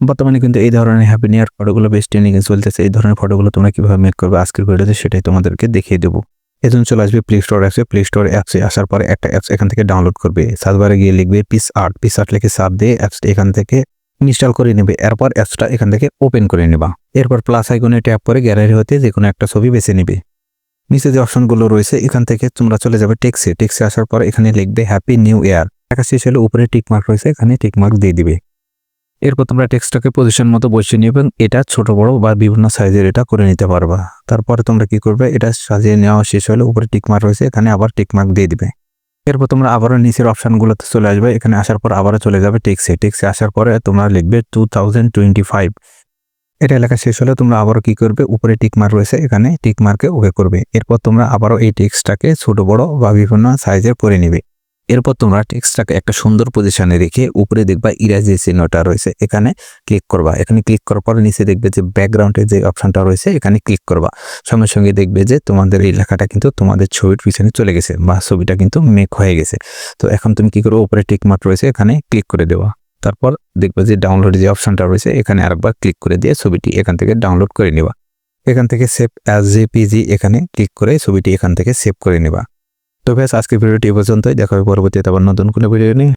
বর্তমানে কিন্তু এই ধরনের হ্যাপি নিউ ইয়ার ফটোগুলো বেশ ট্রেনিং চলতেছে। এই ধরনের ফটোগুলো তোমরা কীভাবে মেক করবে আজকের ভিডিওতে সেটাই তোমাদেরকে দেখিয়ে দেবো। এজন্য চলে আসবে প্লে স্টোর অ্যাপসে প্লে স্টোর অ্যাপসে আসার পরে একটা অ্যাপস এখান থেকে ডাউনলোড করবে। সার্চবারে গিয়ে লিখবে পিস আর্ট পিস আর্ট লিখে সার্চ দিয়ে অ্যাপসটা এখান থেকে ইনস্টল করে নেবে। এরপর অ্যাপসটা এখান থেকে ওপেন করে নেবা। এরপর প্লাস আইকনে ট্যাপ করে গ্যালারি হতে যে কোনো একটা ছবি বেছে নেবে। নিচে যে অপশনগুলো রয়েছে, এখান থেকে তোমরা চলে যাবে টেক্সে টেক্সে আসার পর এখানে লিখবে হ্যাপি নিউ ইয়ার লেখা শেষ হলে উপরে টিকমার্ক রয়েছে, এখানে টিকমার্ক দিয়ে দিবে। এরপর তোমরা টেক্সটটাকে পজিশন মতো বসিয়ে নিবে এবং এটা ছোট, বড় বা বিভিন্ন সাইজের এটা করে নিতে পারবা। তারপরে তোমরা কি করবে, এটা সাজিয়ে নেওয়া শেষ হলে উপরে টিকমার্ক রয়েছে, এখানে আবার টিকমার্ক দিয়ে দিবে। এরপর তোমরা আবারও নিচের অপশনগুলোতে চলে আসবে, এখানে আসার পর আবারও চলে যাবে টেক্সে টেক্সে আসার পরে তোমরা লিখবে টু থাউজেন্ড টোয়েন্টি ফাইভ এটা লেখা শেষ হলে তোমরা আবারও কি করবে, উপরে টিকমার্ক রয়েছে, এখানে টিক মার্কে ওকে করবে। এরপর তোমরা আবারও এই টেক্সটটাকে ছোট, বড় বা বিভিন্ন সাইজের করে নিবে। এরপর তোমরা টেক্সটটাকে একটা সুন্দর পজিশনে রেখে উপরে দেখবা ইরাজ যে চিহ্নটা রয়েছে, এখানে ক্লিক করবা। এখানে ক্লিক করার পর নিচে দেখবে যে ব্যাকগ্রাউন্ডের যে অপশনটা রয়েছে, এখানে ক্লিক করবা। সঙ্গে সঙ্গে দেখবে যে তোমাদের এই লেখাটা কিন্তু তোমাদের ছবির পিছনে চলে গেছে বা ছবিটা কিন্তু মেক হয়ে গেছে। তো এখন তুমি কি করো উপরে মার্ক রয়েছে, এখানে ক্লিক করে দেওয়া তারপর দেখবে যে ডাউনলোড যে অপশনটা রয়েছে, এখানে আরেকবার ক্লিক করে দিয়ে ছবিটি এখান থেকে ডাউনলোড করে নেবা। এখান থেকে সেভ অ্যাজ জেপিজি এখানে ক্লিক করে ছবিটি এখান থেকে সেভ করে নেবা। তো ব্যাস আজকের ভিডিওটি এ পর্যন্তই। দেখা হবে পরবর্তীতে আবার নতুন কোনো ভিডিও নিয়ে।